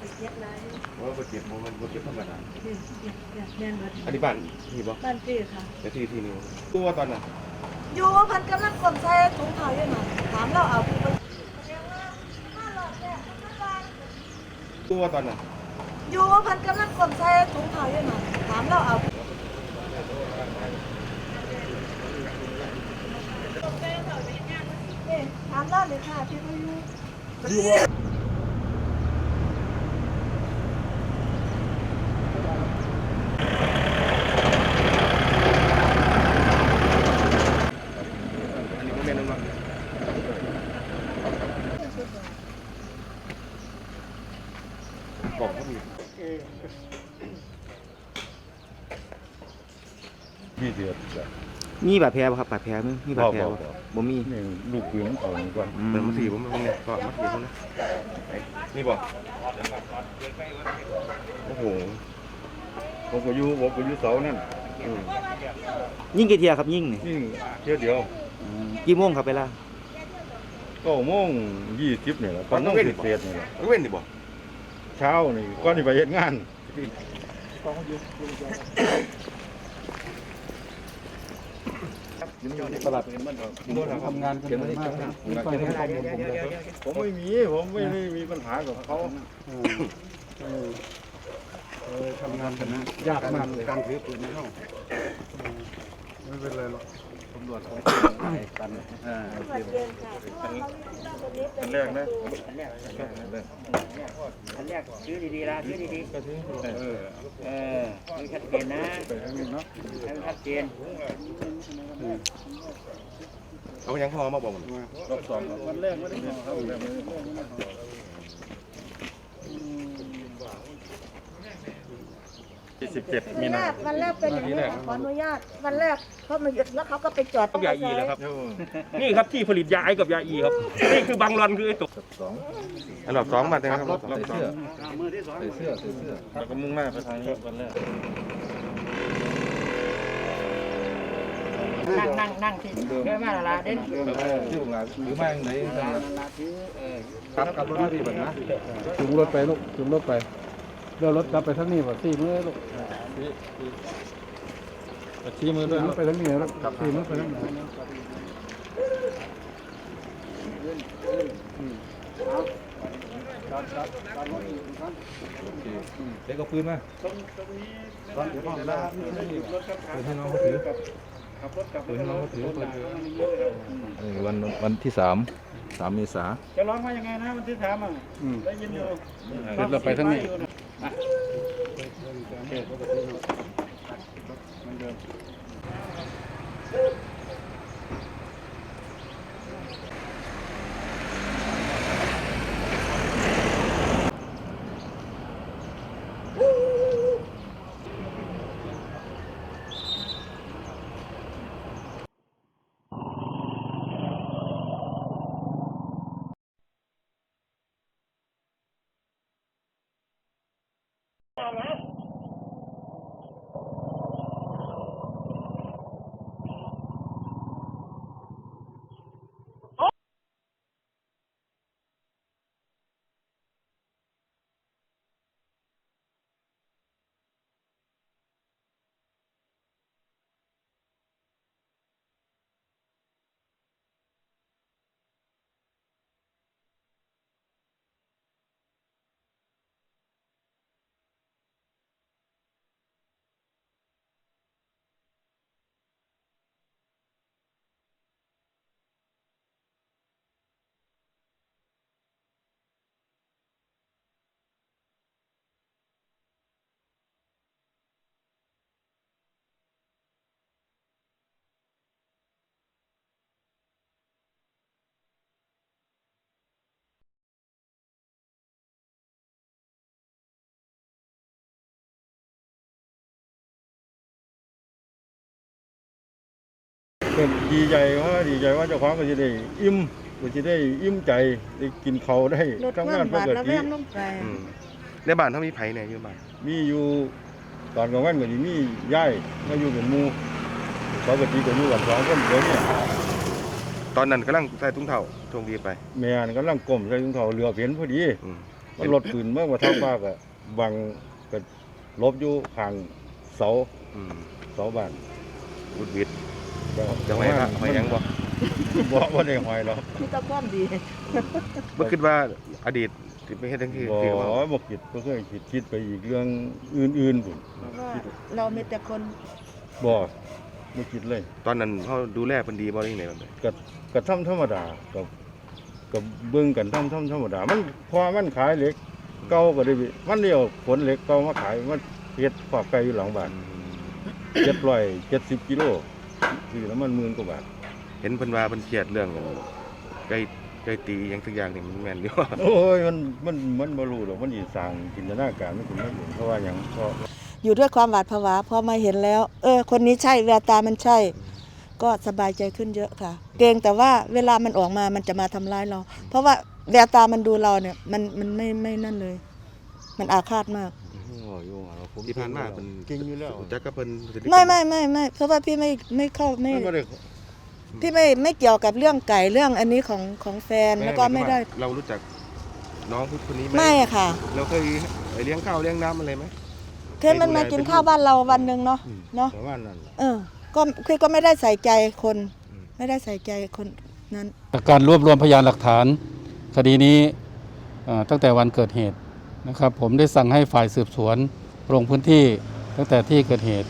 ว่าบ่เจ็บบ่มันบ่เจ็บธรรมดาเนี่ยเนี่ยเนี่ยแม่นเบิดอันนี้บ้านนี่บ่บ้านพี่ค่ะแต่ที่ที่นี่ตัวตอนน่ะอยู่ว่าพันกำลังกลมใส่ถุงเท้าอยู่หน่อยถามเราเอาผู้ไปตัวตอนน่ะอยู่ว่าพันกำลังกลมใส่ถุงเท้าอยู่หน่อยถามเราเอาเอ๊ะถามเราเลยค่ะพี่เขาอยู่อันนี้บ่แม่นน้อง กล่องก็มียี่สิบมีบาดแผลบ่ครับบาดแผลมั้ยมีบาดแผลบ่บ่บ่ บ่มี นี่ลูกปืนเอานี่ก่อนอืม เปิดมาสีผมมันเนี่ยก็มาสีผมนะไหนนี่บ่โอ้โหผมก็อยู่ผมก็อยู่เสานั่นอืมยิงกี่เที่ยครับยิงนี่นี่เที่ยวเดียวกี่โมงครับเวลาเก้าโมงยี่สิบนี่แหละตอนน้องสิเศษนี่แหละเอาเว้นดิบ่ เช้านี่ก่อนที่ไปเฮ็ดงานตลาดทำงานกันมากมีไฟให้ข้อมูลผมผมไม่มีผมไม่ได้มีปัญหากับเขาทำงานกันนะยากมากเลยการถือปืนในห้องไม่เป็นไรหรอก รวจเขากันอ่าโอเคเย็นค่ะเพราะว่าเขาคิดว่านตรงนี้เป็นอันแรกนะประตูอันแรกซื้อดีๆละซื้อดีๆเออเออให้ชัดเจนนะไปทางนี้เนาะให้มันชัดเจนเอายังพอมาบอกผมรอบสองวันแรกไม่ได้เขา แล้วที่สิบเจ็ดมีวันแรนากวันแรกเป็นอย่างนี้ขออนุญาตวันแรกเขามาหยุดแล้วเขาก็ไปจอดตรงยาอีแล้วครับเท่านี่ครับที่ผลิตยาไอกับยาอีครับ นี่คือบางรอนคือไอตัวสองอันดับสองมาแต่ครับรอบสองใส่เสื้อใส่เสื้อแล้วก็มุ่งหน้าไปทางนี้วันแรกนั่งนั่งนั่งที่เพื่อมาละละเด่นที่โรงงานหรือไม่ไหนละละถือเออครับกลับรถที่แบบนะถึงรถไปลูกถึงรถไป เดี๋ยวรถกลับไปทางนี้แบบสี่มือลูกชี้มือด้วยไปทางนี้แล้วกลับสี่มือไปทางไหนเด็กก็ปืนมาตอนเดี๋ยวพ่อเวลาปืนให้น้องเขาถือปืนให้น้องเขาถือปืนนี่วันวันที่สามสามเมษาจะร้องว่ายังไงนะวันที่สามอะอืมได้ยินอยู่เดี๋ยวเราไปทางนี้ มันเดิม ก็ดีใจว่าดีใจว่าเจ้าของก็จะได้อิ่มก็จะได้อิ่มใจได้กินเขาวได้รถทำเพื่องานนปบาดกแล้วติแม่งลงไปอืมในบ้านเขามีไผเนี่ยอยู่บ้านมีอยู่ตอนกลางวันก็จะมีย่ายมาอยู่กับหมูปกติก็อยู่กันสองคนเดี๋ยวนี้ตอนนั้นกำลังใส่ถุงเท้าช่วงดีไปแม่นกำลังก้มใส่ถุงเท้าเรือเห็นพอดี อืมมันรถปืนเมื่อว่าเท่าฟ้าก็บังก็ลบอยู่ข้างเสาอืมเสาบ้านบุดวิดก็ จะไม่ครับไม่ยังบ่บ่บ่ได้หอยหรอกมีแตะความดีบ่คิดว่าอดีตที่ไม่เฮ็ดจังซี่บ่คือว่าบ่คิดบ่เคยคิดคิดไปอีกเรื่องอื่นๆพุ่นเพราะว่าเรามีแต่คนบ่บ่คิดเลย ตอนนั้นเขาดูแลเพิ่นดีบ่ได้ยังไงแบบนี้ก็ก็ทำธรรมดาก็ก็เบิ่งกันทำทำธรรมดา มันพอมันขายเหล็กเก่าก็ได้ไปมันเดียวผลเหล็กเก่ามาขายมันเฮ็ดขอบไก่อยู่หลังบ้าน770กิโล ซื้อแล้วมันหมื่นกว่าบาทเห็นเพิ่นว่าเพิ่นเครียดเรื่องไก่ไก่ตีหยังสักอย่างนี่มันแม่นอยู่โอ้ยมันมันมันบ่รู้หรอกมันสิสร้างจินตนาการมันขึ้นมาเองเพราะว่าหยังเพราะอยู่ด้วยความหวาดผวาพอมาเห็นแล้ว เออ คนนี้ใช่แววตามันใช่ ก็สบายใจขึ้นเยอะค่ะ เกรงแต่ว่าเวลามันออกมามันจะมาทำร้ายเรา เพราะว่าแววตามันดูเราเนี่ย มันมันไม่ไม่นั่นเลย มันอาฆาตมาก ที่ผ่านมาเพิ่นเก่งอยู่แล้วจักกับเพิ่นสนิทกันไม่ไม่ไม่ไม่เพราะว่าพี่ไม่ไม่เข้าไม่มันบ่ได้พี่ไม่ไม่เกี่ยวกับเรื่องไก่เรื่องอันนี้ของของแฟนแล้วก็ไม่ได้ เรารู้จักน้องคนนี้ไหมไม่อะค่ะ เราเคยไปเลี้ยงข้าวเลี้ยงน้ำอะไรไหมเคยมันมากินข้าวบ้านเราวันหนึ่งเนาะเนาะประมาณนั้นเออ ก็คือก็ไม่ได้ใส่ใจคน ไม่ได้ใส่ใจคนนั้นจากการรวบรวมพยานหลักฐาน คดีนี้เอ่อตั้งแต่วันเกิดเหตุ นะครับผมได้สั่งให้ฝ่ายสืบสวนลงพื้นที่ตั้งแต่ที่เกิดเหตุ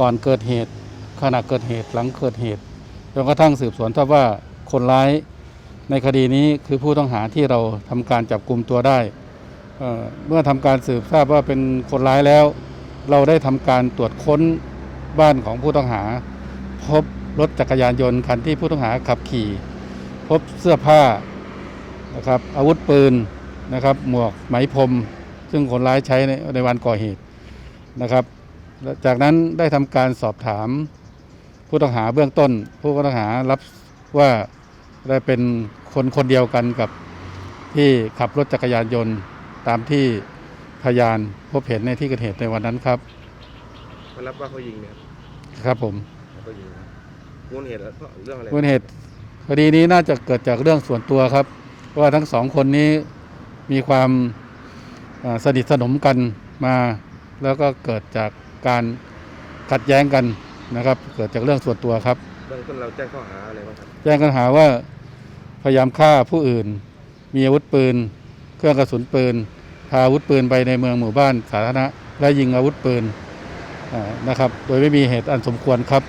ก่อนเกิดเหตุ ขณะเกิดเหตุหลังเกิดเหตุจนกระทั่งสืบสวนทราบว่าคนร้ายในคดีนี้คือผู้ต้องหาที่เราทำการจับกลุ่มตัวได้เเมื่อทำการสืบทราบว่าเป็นคนร้ายแล้ว เราได้ทำการตรวจค้นบ้านของผู้ต้องหา พบรถจักรยานยนต์คันที่ผู้ต้องหาขับขี่ พบเสื้อผ้านะครับอาวุธปืน นะครับหมวกไหมพรมซึ่งคนร้ายใช้ในในวันก่อเหตุนะครับและจากนั้นได้ทำการสอบถามผู้ต้องหาเบื้องต้น ผู้ต้องหารับว่าได้เป็นคนคนเดียวกันกับที่ขับรถจักรยานยนต์ตามที่พยานพบเห็นในที่เกิดเหตุในวันนั้นครับมารับว่าเขายิงเนี่ยครับผมเขายิงมูลเหตุแล้วก็เรื่องอะไรมูลเหตุคดีนี้น่าจะเกิดจากเรื่องส่วนตัวครับเพราะว่าทั้งสองคนนี้ มีความเอ่อสนิทสนมกันมา แล้วก็เกิดจากการขัดแย้งกันนะครับ เกิดจากเรื่องส่วนตัวครับเบื้องต้นเราแจ้งข้อหาอะไรบ้างครับแจ้งกันหาว่าพยายามฆ่าผู้อื่น มีอาวุธปืน เครื่องกระสุนปืน พาอาวุธปืนไปในเมืองหมู่บ้านสาธารณะ และยิงอาวุธปืนอ่านะครับ โดยไม่มีเหตุอันสมควรครับ